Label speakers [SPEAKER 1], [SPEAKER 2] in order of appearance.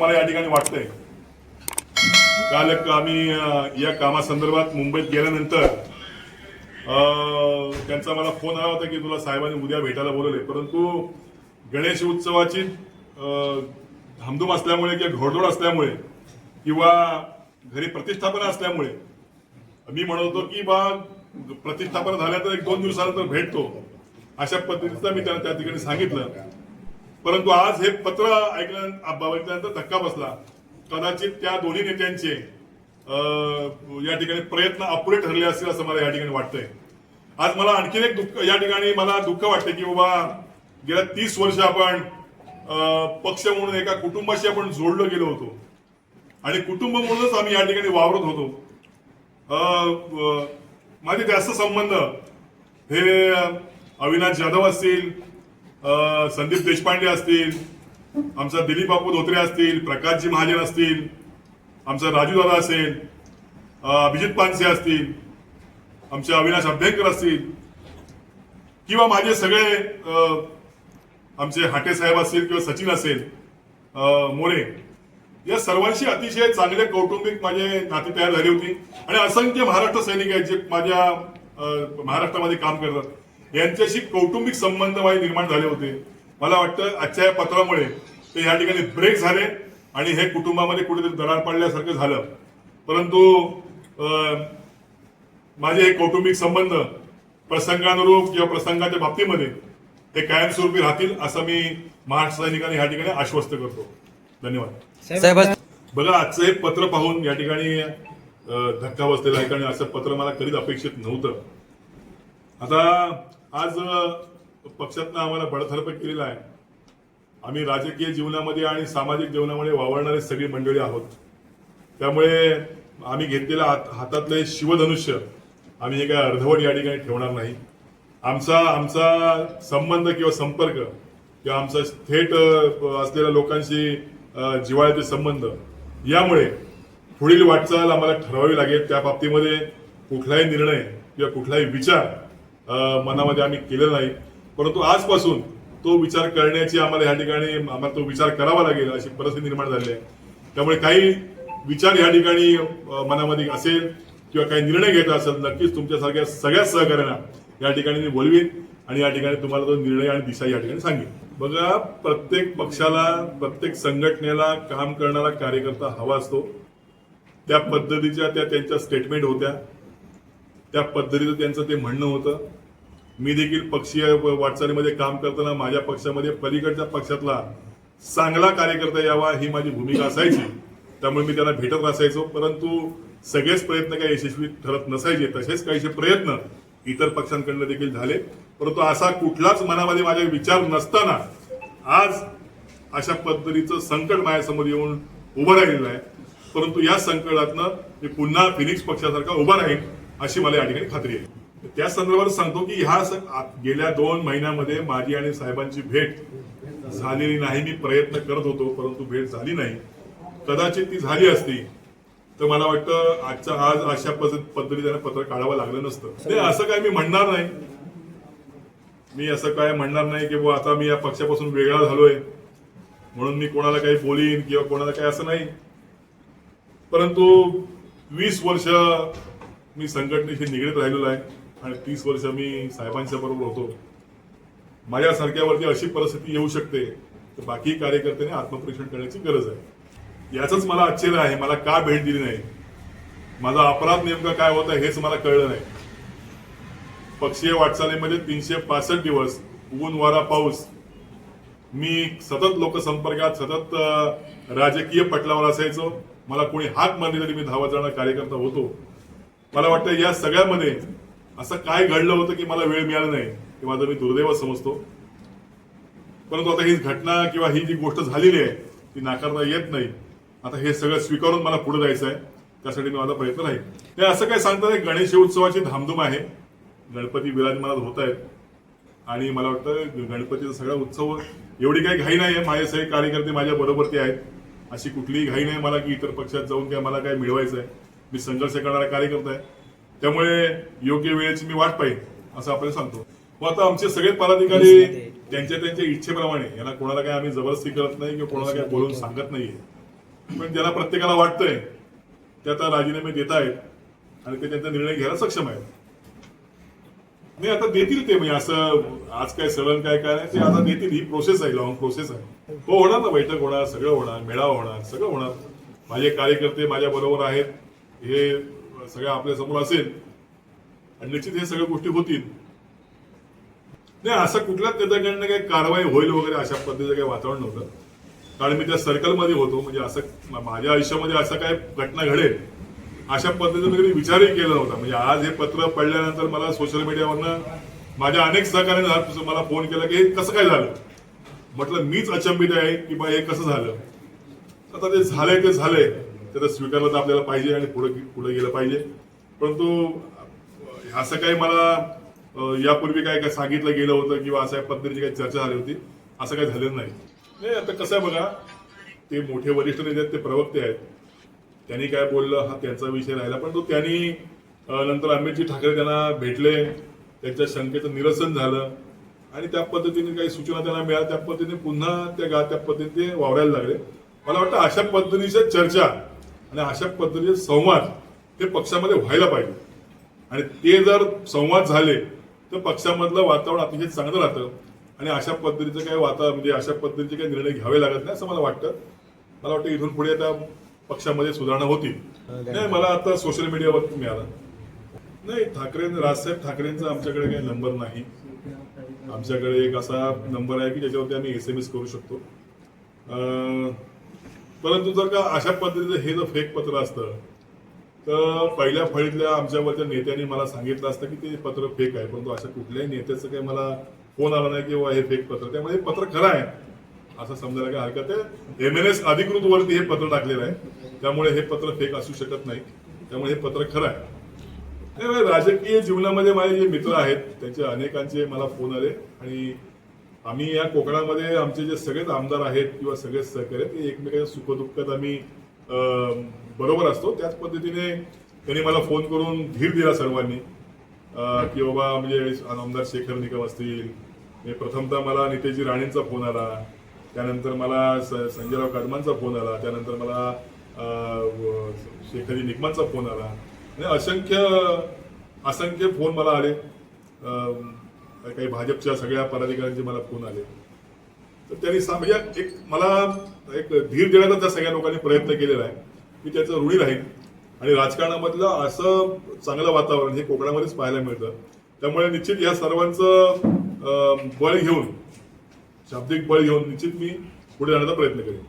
[SPEAKER 1] मला या ठिकाणी वाटतंय. काल आम्ही या कामासंदर्भात मुंबईत गेल्यानंतर अं, त्यांचा मला फोन आला होता की तुला साहेबांनी उद्या भेटायला बोलवले परंतु गणेश उत्सवाची धामधूम असल्यामुळे किंवा घोडदोड असल्यामुळे किंवा घरी प्रतिष्ठापना असल्यामुळे मी म्हणत होतो की बा प्रतिष्ठापना झाल्या तर एक दोन दिवसानंतर भेटतो. अशा पद्धतीचं मी त्यांना त्या ठिकाणी सांगितलं. परंतु आज हे पत्र ऐकल्यानंतर बघितल्यानंतर धक्का बसला. कदाचित त्या दोन्ही नेत्यांचे या ठिकाणी प्रयत्न अपुरे ठरले असतील असं मला या ठिकाणी वाटतंय. आज मला आणखीन एक दुःख या ठिकाणी मला दुःख वाटते की बाबा गेल्या तीस वर्ष आपण पक्ष म्हणून एका कुटुंबाशी आपण जोडलो गेलो होतो. आणि कुटुंब म्हणूनच आम्ही या ठिकाणी वावरत होतो. माझे जास्त संबंध हे अविनाश जाधव असतील संदीप देशपांडे असतील आमचा दिलीप बापू धोत्रे असतील प्रकाशजी महाजन असतील आमचा राजूदादा असेल अभिजित पानसे असतील आमचे अविनाश अभ्यंकर असतील किंवा माझे सगळे अं, आमचे हाटे साहेब असतील किंवा सचिन असेल अं, मोरे या सर्वांशी अतिशय चांगले कौटुंबिक माझे नाती तयार झाली होती. आणि असंख्य महाराष्ट्र सैनिक आहेत जे माझ्या महाराष्ट्रामध्ये काम करतात. यांच्याशी कौटुंबिक संबंध माझे निर्माण झाले होते. मला वाटतं आजच्या या पत्रामुळे ते या ठिकाणी ब्रेक झाले आणि हे कुटुंबामध्ये कुठेतरी दरार पडल्यासारखं झालं. परंतु माझे हे कौटुंबिक संबंध प्रसंगानुरूप किंवा प्रसंगाच्या बाबतीमध्ये हे कायमस्वरूपी राहतील असं मी महाराष्ट्र सैनिकांनी या ठिकाणी आश्वस्त करतो. धन्यवाद.
[SPEAKER 2] साहेब
[SPEAKER 1] बघा आजचं हे पत्र पाहून या ठिकाणी धक्का बसलेला आहे कारण असं पत्र मला कधीच अपेक्षित नव्हतं. आता आज पक्षातनं आम्हाला बडथर्प केलेला आहे. आम्ही राजकीय जीवनामध्ये आणि सामाजिक जीवनामध्ये वावरणारे सगळी मंडळी आहोत. त्यामुळे आम्ही घेतलेल्या हात हातातले शिवधनुष्य आम्ही हे काय अर्धवट या ठिकाणी ठेवणार नाही. आमचा आमचा संबंध किंवा संपर्क किंवा आमचा थेट असलेल्या लोकांशी जिवाळ्याचे संबंध यामुळे पुढील वाटचाल आम्हाला ठरवावी लागेल. त्या बाबतीमध्ये कुठलाही निर्णय किंवा कुठलाही विचार मनामध्ये आम्ही केलं नाही. परंतु आजपासून तो विचार करण्याची आम्हाला या ठिकाणी आम्हाला तो विचार करावा लागेल अशी परिस्थिती निर्माण झाली आहे. त्यामुळे काही विचार या ठिकाणी मनामध्ये असेल किंवा काही निर्णय घ्यायचा असेल नक्कीच तुमच्यासारख्या सगळ्या सहकार्यांना या ठिकाणी मी बोलवीन आणि या ठिकाणी तुम्हाला तो निर्णय आणि दिशा या ठिकाणी सांगेन. बघा प्रत्येक पक्षाला प्रत्येक संघटनेला काम करणारा कार्यकर्ता हवा असतो. त्या पद्धतीच्या त्या त्यांच्या स्टेटमेंट होत्या. त्या पद्धतीचं त्यांचं ते म्हणणं होतं. मी देखील पक्षीय वाटचालीमध्ये काम करताना माझ्या पक्षामध्ये पलीकडच्या पक्षातला चांगला कार्यकर्ता यावा ही माझी भूमिका असायची. त्यामुळे मी त्यांना भेटत असायचो परंतु सगळेच प्रयत्न काही यशस्वी ठरत नसायचे. तसेच काहीसे प्रयत्न इतर पक्षांकडनं देखील झाले. परंतु असा कुठलाच मनामध्ये माझ्या विचार नसताना आज अशा पद्धतीचं संकट माझ्यासमोर येऊन उभं राहिलेलं आहे. परंतु या संकटातनं मी पुन्हा फिनिक्स पक्षासारखा उभा राहील अशी मला या ठिकाणी खात्री आहे. त्या संदर्भात सांगतो की ह्या गेल्या दोन महिन्यामध्ये माझी आणि साहेबांची भेट झालेली नाही मी प्रयत्न करत होतो परंतु भेट झाली नाही. कदाचित ती झाली असती तर मला वाटतं आजचा आज अशा पद्धत- पद्धतीने पत्र काढावं लागलं नसतं. नाही असं काय मी म्हणणार नाही. मी असं काय म्हणणार नाही की बुवा आता मी या पक्षापासून वेगळा झालोय म्हणून मी कोणाला काही बोलीन किंवा कोणाला काही असं नाही. परंतु वीस वर्ष मी संघटनेशी निगडीत राहिलेलो आहे आणि तीस वर्ष मी साहेबांच्या बरोबर होतो. माझ्यासारख्यावरती अशी परिस्थिती येऊ शकते तर बाकी कार्यकर्त्यांनी आत्मपरीक्षण करण्याची गरज आहे. याचंच मला आश्चर्य आहे मला का भेट दिली नाही? माझा अपराध नेमका काय होता हेच मला कळलं नाही. पक्षीय वाटचालीमध्ये तीनशे पासष्ट दिवस ऊन वारा पाऊस. मी सतत लोकसंपर्कात सतत राजकीय पटलावर असायचो. मला कोणी हाक मारली तरी मी धावत जाणारा कार्यकर्ता होतो. मला वाटतं या सगळ्यामध्ये असं काय घडलं होतं की मला वेळ मिळाला नाही हे माझं मी दुर्दैव समजतो. परंतु आता ही घटना किंवा ही जी गोष्ट झालेली आहे ती नाकारता येत नाही. आता हे सगळं स्वीकारून मला पुढे जायचं आहे त्यासाठी मी माझा प्रयत्न राहील. ते असं काय सांगतात गणेश उत्सवाची धामधूम आहे. गणपती विराजमानात होत आहेत. आणि मला वाटतं गणपतीचा सगळा उत्सव एवढी काही घाई नाही आहे माझे सगळे कार्यकर्ते माझ्या बरोबरती आहेत. अशी कुठलीही घाई नाही मला की इतर पक्षात जाऊन काय मला काय मिळवायचं आहे मी संघर्ष करणारा कार्यकर्ता आहे. त्यामुळे योग्य वेळेची मी वाट पाहिजे असं आपल्याला सांगतो. व आता आमचे सगळे पदाधिकारी त्यांच्या त्यांच्या इच्छेप्रमाणे यांना कोणाला काय आम्ही जबरदस्ती करत नाही किंवा कोणाला काय बोलून सांगत नाहीये. पण ज्याला प्रत्येकाला वाटतंय ते आता राजीनामे देत आहेत आणि ते त्यांचा निर्णय घ्यायला सक्षम आहेत. नाही आता देतील ते म्हणजे असं आज काय सरळ काय काय नाही ते आता देतील ही प्रोसेस आहे लॉंग प्रोसेस आहे. हो होणार ना बैठक होणार सगळं होणार मेळावा होणार सगळं होणार. माझे कार्यकर्ते माझ्या बरोबर आहेत. हे सगळं आपल्यासमोर असेल आणि निश्चित हे सगळ्या गोष्टी होतील. नाही असं कुठल्याच नेत्याकडनं काही कारवाई होईल वगैरे अशा पद्धतीचं काही वातावरण नव्हतं. कारण मी त्या सर्कलमध्ये होतो म्हणजे असं माझ्या आयुष्यामध्ये असं काय घटना घडेल अशा पद्धतीने कधी विचारही केला नव्हता. म्हणजे आज हे पत्र पडल्यानंतर मला सोशल मीडियावरनं माझ्या अनेक सहकार्याने मला फोन केला की हे कसं काय झालं? म्हटलं मीच अचंबित आहे की बा हे कसं झालं? आता ते झालंय ते झालंय. त्याचा स्वीकारलं तर आपल्याला पाहिजे आणि पुढे पुढे गेलं पाहिजे. परंतु असं काही मला यापूर्वी काय काय सांगितलं गेलं होतं किंवा अशा पद्धतीची काही चर्चा झाली होती असं काही झालेलं नाही. नाही आता कसं आहे बघा ते मोठे वरिष्ठ नेते आहेत ते प्रवक्ते आहेत. त्यांनी काय बोललं हा त्यांचा विषय राहिला. पण तो त्यांनी नंतर अमितजी ठाकरे त्यांना भेटले. त्यांच्या शंकेचं निरसन झालं. आणि त्या पद्धतीने काही सूचना त्यांना मिळाल्या. त्या पद्धतीने पुन्हा त्या गा त्या पद्धतीने वावरायला लागले. मला वाटतं अशा पद्धतीच्या चर्चा आणि अशा पद्धतीचे संवाद हे पक्षामध्ये व्हायला पाहिजे. आणि ते जर संवाद झाले तर पक्षामधलं वातावरण अतिशय चांगलं राहतं. आणि अशा पद्धतीचं काही वातावरण म्हणजे अशा पद्धतीचे काही निर्णय घ्यावे लागत नाही असं मला वाटतं. मला वाटतं इथून पुढे आता पक्षामध्ये सुधारणा होती नाही मला आता सोशल मीडियावर मिळालं. नाही ठाकरे राजसाहेब ठाकरेंचा आमच्याकडे काही नंबर नाही. आमच्याकडे एक असा नंबर आहे की ज्याच्यावरती आम्ही एस एम एस करू शकतो. परंतु जर का अशा पद्धतीचं हे जर फेक पत्र असतं तर पहिल्या फळीतल्या आमच्यावरच्या नेत्यांनी मला सांगितलं असतं की ते पत्र फेक आहे. परंतु अशा कुठल्याही नेत्याचं काही मला फोन आला नाही किंवा हे फेक पत्र. त्यामुळे हे पत्र खरं आहे. असं समजायला काही हरकत आहे एम एन एस अधिकृत वरती हे पत्र टाकलेलं आहे. त्यामुळे हे पत्र फेक असू शकत नाही. त्यामुळे हे पत्र खरं आहे. राजकीय जीवनामध्ये माझे जे मित्र आहेत त्यांचे अनेकांचे मला फोन आले. आणि आम्ही या कोकणामध्ये आमचे जे सगळेच आमदार आहेत किंवा सगळेच सहकारी ते एकमेकांच्या सुखदुःखात आम्ही बरोबर असतो. त्याच पद्धतीने त्यांनी मला फोन करून धीर दिला सर्वांनी की बाबा म्हणजे आमदार शेखर निकम असतील. हे प्रथमतः मला नितेशजी राणेंचा फोन आला. त्यानंतर मला स- संजयराव कदमांचा फोन आला. त्यानंतर मला शेखरजी निकमांचा फोन आला. आणि असंख्य असंख्य फोन मला आले. काही भाजपच्या सगळ्या पदाधिकाऱ्यांचे मला फोन आले. तर त्यांनी सा- म्हणजे एक मला एक धीर देण्याचा त्या सगळ्या लोकांनी प्रयत्न केलेला आहे मी त्याचं ऋणी राहील. आणि राजकारणामधलं असं चांगलं वातावरण हे कोकणामध्येच पाहायला मिळतं. त्यामुळे निश्चित या सर्वांचं बळ घेऊन शाब्दिक बळ घेऊन निश्चित मी पुढे जाण्याचा प्रयत्न करेन.